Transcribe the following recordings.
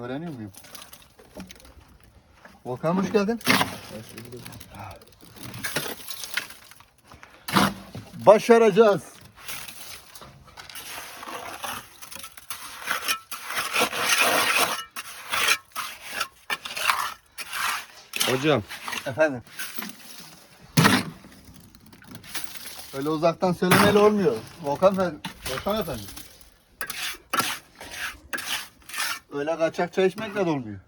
Musun? Öğreniyor muyum? Volkan hoş geldin. Başaracağız. Hocam Efendim. Öyle uzaktan söylemeyle olmuyor. Volkan efendi. Volkan efendi. Öyle kaçak çay içmekle de olmuyor.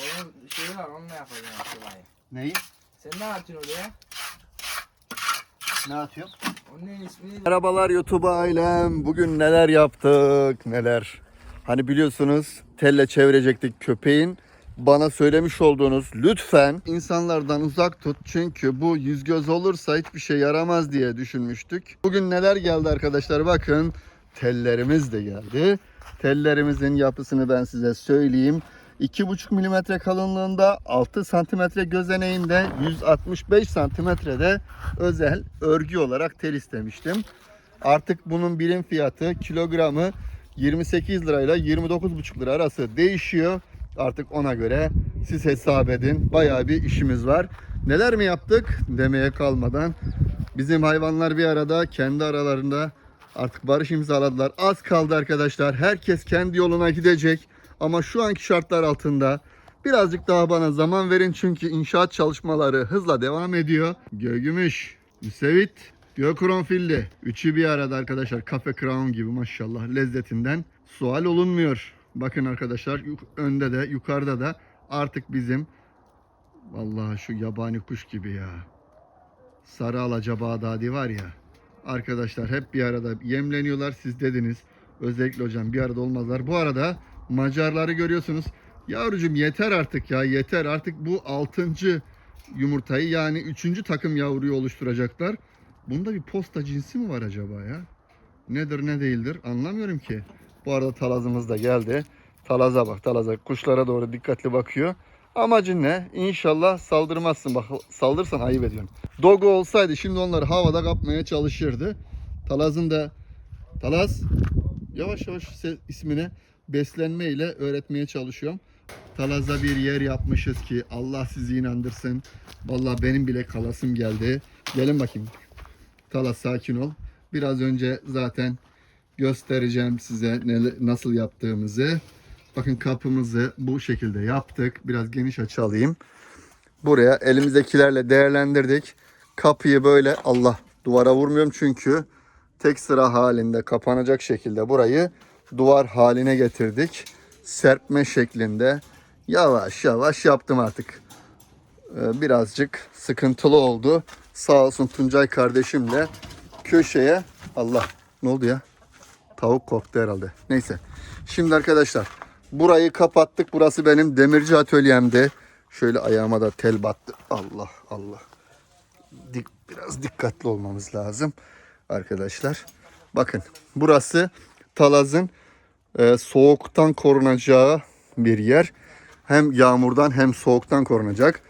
Onun şeyi var onunla yapacağım şurayı. Neyi? Sen ne yapıyorsun oraya? Ne atıyor? Onun ismini Merhabalar YouTube ailem. Bugün neler yaptık neler. Hani biliyorsunuz telle çevirecektik köpeğin. Bana söylemiş olduğunuz lütfen insanlardan uzak tut. Çünkü bu yüz göz olursa hiçbir şey yaramaz diye düşünmüştük. Bugün neler geldi arkadaşlar bakın. Tellerimiz de geldi. Tellerimizin yapısını ben size söyleyeyim. 2,5 milimetre kalınlığında 6 santimetre gözeneğinde 165 santimetrede özel örgü olarak tel istemiştim. Artık bunun birim fiyatı kilogramı 28 lirayla 29,5 lira arası değişiyor. Artık ona göre siz hesap edin. Bayağı bir işimiz var. Neler mi yaptık demeye kalmadan bizim hayvanlar bir arada kendi aralarında artık barış imzaladılar. Az kaldı arkadaşlar. Herkes kendi yoluna gidecek. Ama şu anki şartlar altında birazcık daha bana zaman verin çünkü inşaat çalışmaları hızla devam ediyor. Gögümüş, Müsevit, Gökronfilli. Üçü bir arada arkadaşlar. Kafe Crown gibi maşallah lezzetinden sual olunmuyor. Bakın arkadaşlar önde de yukarıda da artık bizim vallahi şu yabani kuş gibi ya. Sarı alaca Bağdadi var ya. Arkadaşlar hep bir arada yemleniyorlar. Siz dediniz. Özellikle hocam bir arada olmazlar. Bu arada Macarları görüyorsunuz. Yavrucum yeter artık ya yeter. Artık bu altıncı yumurtayı yani üçüncü takım yavruyu oluşturacaklar. Bunda bir posta cinsi mi var acaba ya? Nedir ne değildir anlamıyorum ki. Bu arada talazımız da geldi. Talaza bak talaza kuşlara doğru dikkatli bakıyor. Amacın ne? İnşallah saldırmazsın. Bak saldırsan ayıp ediyorsun. Dogo olsaydı şimdi onları havada kapmaya çalışırdı. Talaz'ın da Talaz yavaş yavaş ismini beslenme ile öğretmeye çalışıyorum. Talaz'da bir yer yapmışız ki Allah sizi inandırsın. Vallahi benim bile kalasım geldi. Gelin bakayım. Talaz sakin ol. Biraz önce zaten göstereceğim size nasıl yaptığımızı. Bakın kapımızı bu şekilde yaptık. Biraz geniş açı alayım. Buraya elimizdekilerle değerlendirdik. Kapıyı böyle Allah duvara vurmuyorum çünkü tek sıra halinde kapanacak şekilde burayı duvar haline getirdik. Serpme şeklinde yavaş yavaş yaptım artık. Ee, birazcık sıkıntılı oldu. Sağ olsun Tuncay kardeşimle köşeye Allah ne oldu ya? Tavuk korktu herhalde. Neyse. Şimdi arkadaşlar burayı kapattık. Burası benim demirci atölyemdi. Şöyle ayağıma da tel battı. Allah Allah. Dik, biraz dikkatli olmamız lazım arkadaşlar. Bakın burası talazın e, soğuktan korunacağı bir yer. Hem yağmurdan hem soğuktan korunacak.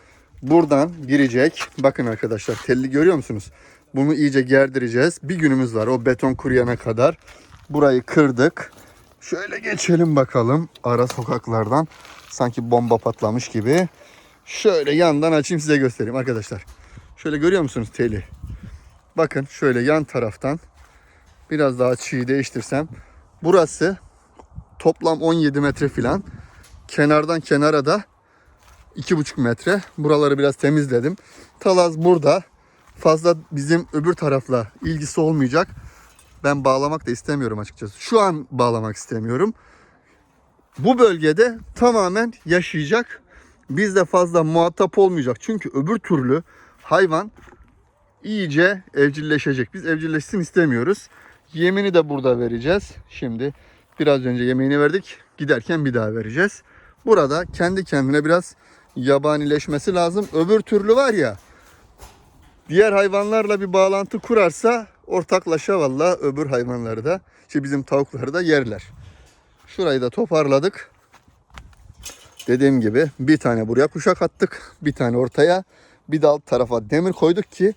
Buradan girecek. Bakın arkadaşlar telli görüyor musunuz? Bunu iyice gerdireceğiz. Bir günümüz var o beton kuruyana kadar. Burayı kırdık. Şöyle geçelim bakalım ara sokaklardan. Sanki bomba patlamış gibi. Şöyle yandan açayım size göstereyim arkadaşlar. Şöyle görüyor musunuz teli? Bakın şöyle yan taraftan biraz daha açıyı değiştirsem. Burası toplam 17 metre filan. Kenardan kenara da 2,5 metre. Buraları biraz temizledim. Talaz burada. Fazla bizim öbür tarafla ilgisi olmayacak. Ben bağlamak da istemiyorum açıkçası. Şu an bağlamak istemiyorum. Bu bölgede tamamen yaşayacak. Bizde fazla muhatap olmayacak. Çünkü öbür türlü hayvan iyice evcilleşecek. Biz evcilleşsin istemiyoruz. Yemini de burada vereceğiz. Şimdi biraz önce yemeğini verdik. Giderken bir daha vereceğiz. Burada kendi kendine biraz yabanileşmesi lazım. Öbür türlü var ya diğer hayvanlarla bir bağlantı kurarsa ortaklaşa valla öbür hayvanları da işte bizim tavukları da yerler. Şurayı da toparladık. Dediğim gibi bir tane buraya kuşak attık. Bir tane ortaya. Bir de alt tarafa demir koyduk ki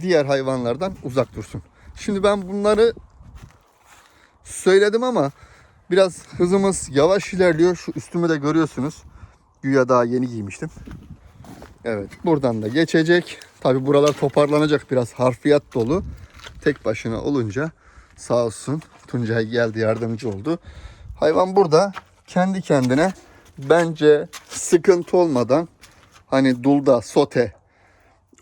diğer hayvanlardan uzak dursun. Şimdi ben bunları söyledim ama Biraz hızımız yavaş ilerliyor. Şu üstümü de görüyorsunuz. Güya daha yeni giymiştim. Evet buradan da geçecek. Tabi buralar toparlanacak biraz harfiyat dolu. Tek başına olunca sağ olsun Tuncay geldi yardımcı oldu. Hayvan burada kendi kendine bence sıkıntı olmadan hani dulda sote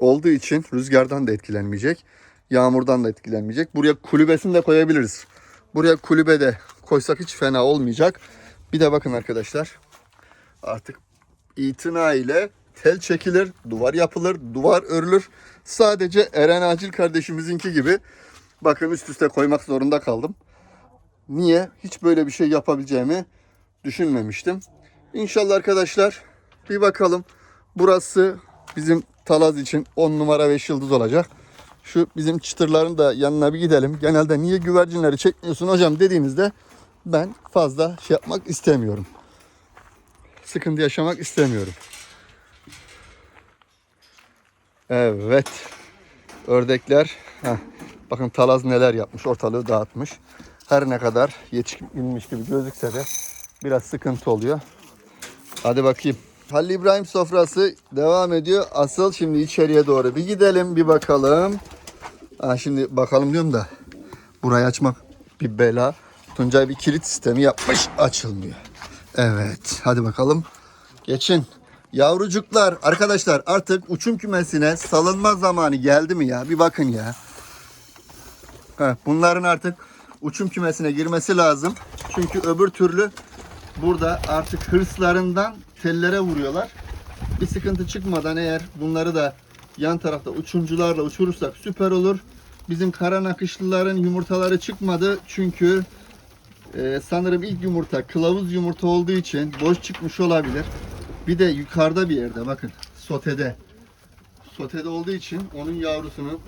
olduğu için rüzgardan da etkilenmeyecek. Yağmurdan da etkilenmeyecek. Buraya kulübesini de koyabiliriz. Buraya kulübe de koysak hiç fena olmayacak. Bir de bakın arkadaşlar. Artık itina ile tel çekilir, duvar yapılır, duvar örülür. Sadece Eren Acil kardeşimizinki gibi bakın üst üste koymak zorunda kaldım. Niye? Hiç böyle bir şey yapabileceğimi düşünmemiştim. İnşallah arkadaşlar bir bakalım. Burası bizim Talaz için 10 numara 5 yıldız olacak. Şu bizim çıtırların da yanına bir gidelim. Genelde niye güvercinleri çekmiyorsun hocam dediğinizde ben fazla şey yapmak istemiyorum. Sıkıntı yaşamak istemiyorum. Evet. Ördekler. Heh. Bakın Talaz neler yapmış. Ortalığı dağıtmış. Her ne kadar yetişkinmiş gibi gözükse de biraz sıkıntı oluyor. Hadi bakayım. Halil İbrahim sofrası devam ediyor. Asıl şimdi içeriye doğru bir gidelim bir bakalım. Ha, şimdi bakalım diyorum da burayı açmak bir bela. Tuncay bir kilit sistemi yapmış açılmıyor. Evet hadi bakalım. Geçin. Yavrucuklar arkadaşlar artık uçum kümesine salınma zamanı geldi mi ya? Bir bakın ya. Bunların artık uçum kümesine girmesi lazım. Çünkü öbür türlü burada artık hırslarından tellere vuruyorlar. Bir sıkıntı çıkmadan eğer bunları da yan tarafta uçumcularla uçurursak süper olur. Bizim kara nakışlıların yumurtaları çıkmadı çünkü e, sanırım ilk yumurta kılavuz yumurta olduğu için boş çıkmış olabilir. Bir de yukarıda bir yerde bakın sotede. Sotede olduğu için onun yavrusunun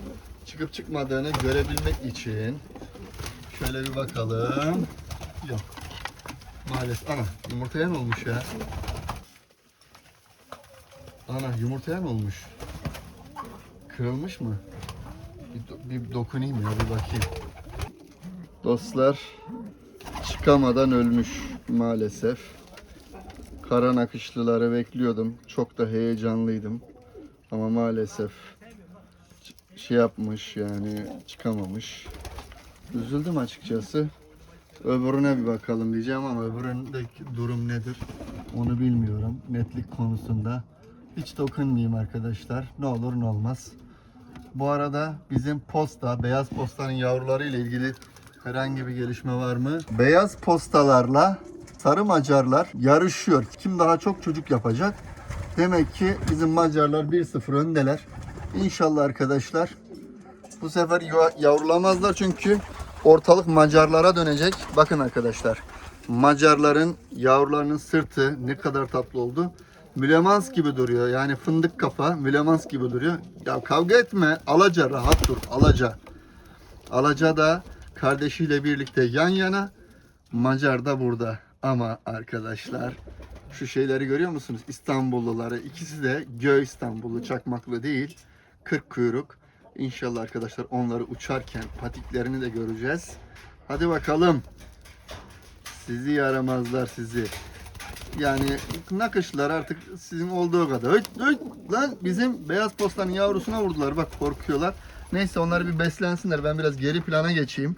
çıkıp çıkmadığını görebilmek için şöyle bir bakalım. Yok. Maalesef. Ana yumurtaya ne olmuş ya? Ana yumurtaya ne olmuş? Kırılmış mı? Bir, do- bir dokunayım ya bir bakayım. Dostlar çıkamadan ölmüş maalesef. Kara nakışlıları bekliyordum. Çok da heyecanlıydım. Ama maalesef şey yapmış yani çıkamamış. Üzüldüm açıkçası. Öbürüne bir bakalım diyeceğim ama öbüründeki durum nedir onu bilmiyorum. Netlik konusunda hiç dokunmayayım arkadaşlar. Ne olur ne olmaz. Bu arada bizim posta, beyaz postanın yavruları ile ilgili herhangi bir gelişme var mı? Beyaz postalarla sarı macarlar yarışıyor. Kim daha çok çocuk yapacak? Demek ki bizim macarlar 1-0 öndeler. İnşallah arkadaşlar bu sefer ya- yavrulamazlar çünkü ortalık Macarlara dönecek. Bakın arkadaşlar. Macarların yavrularının sırtı ne kadar tatlı oldu. Mülemans gibi duruyor. Yani fındık kafa mülemans gibi duruyor. Ya kavga etme. Alaca rahat dur. Alaca. Alaca da kardeşiyle birlikte yan yana. Macar da burada. Ama arkadaşlar şu şeyleri görüyor musunuz? İstanbulluları. ikisi de göğ İstanbullu çakmaklı değil. Kırk kuyruk. İnşallah arkadaşlar onları uçarken patiklerini de göreceğiz. Hadi bakalım. Sizi yaramazlar sizi. Yani nakışlar artık sizin olduğu kadar. Hıt, hıt, lan bizim beyaz postanın yavrusuna vurdular. Bak korkuyorlar. Neyse onları bir beslensinler. Ben biraz geri plana geçeyim.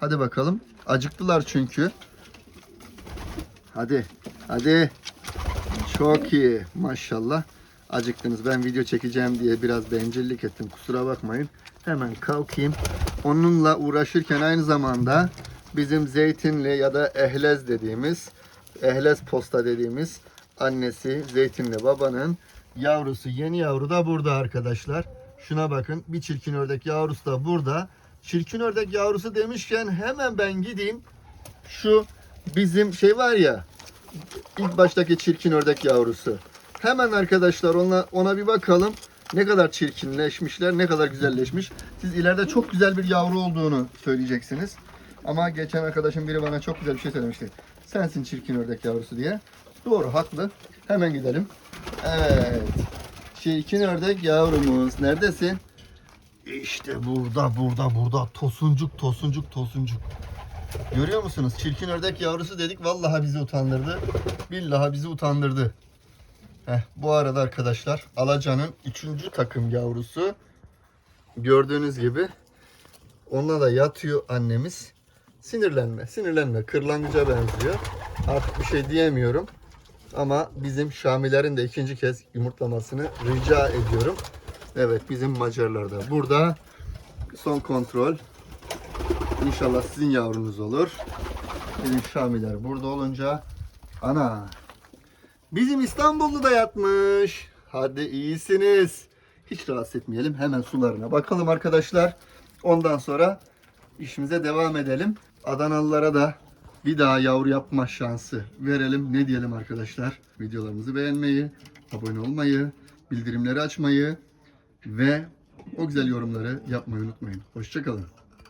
Hadi bakalım. Acıktılar çünkü. Hadi. Hadi. Çok iyi. Maşallah. Acıktınız. Ben video çekeceğim diye biraz bencillik ettim. Kusura bakmayın. Hemen kalkayım. Onunla uğraşırken aynı zamanda bizim zeytinli ya da ehlez dediğimiz ehlez posta dediğimiz annesi zeytinli babanın yavrusu yeni yavru da burada arkadaşlar. Şuna bakın bir çirkin ördek yavrusu da burada. Çirkin ördek yavrusu demişken hemen ben gideyim. Şu bizim şey var ya ilk baştaki çirkin ördek yavrusu. Hemen arkadaşlar ona, ona bir bakalım. Ne kadar çirkinleşmişler, ne kadar güzelleşmiş. Siz ileride çok güzel bir yavru olduğunu söyleyeceksiniz. Ama geçen arkadaşım biri bana çok güzel bir şey söylemişti. Sensin çirkin ördek yavrusu diye. Doğru, haklı. Hemen gidelim. Evet. Çirkin ördek yavrumuz. Neredesin? İşte burada, burada, burada. Tosuncuk, tosuncuk, tosuncuk. Görüyor musunuz? Çirkin ördek yavrusu dedik. Vallahi bizi utandırdı. Billahi bizi utandırdı. Heh, bu arada arkadaşlar Alaca'nın 3. takım yavrusu. Gördüğünüz gibi onunla da yatıyor annemiz. Sinirlenme, sinirlenme. Kırlangıca benziyor. Artık bir şey diyemiyorum. Ama bizim Şamilerin de ikinci kez yumurtlamasını rica ediyorum. Evet bizim Macarlar da burada. Son kontrol. İnşallah sizin yavrunuz olur. Bizim Şamiler burada olunca ana bizim İstanbullu da yatmış. Hadi iyisiniz. Hiç rahatsız etmeyelim. Hemen sularına bakalım arkadaşlar. Ondan sonra işimize devam edelim. Adanalılara da bir daha yavru yapma şansı verelim. Ne diyelim arkadaşlar? Videolarımızı beğenmeyi, abone olmayı, bildirimleri açmayı ve o güzel yorumları yapmayı unutmayın. Hoşçakalın.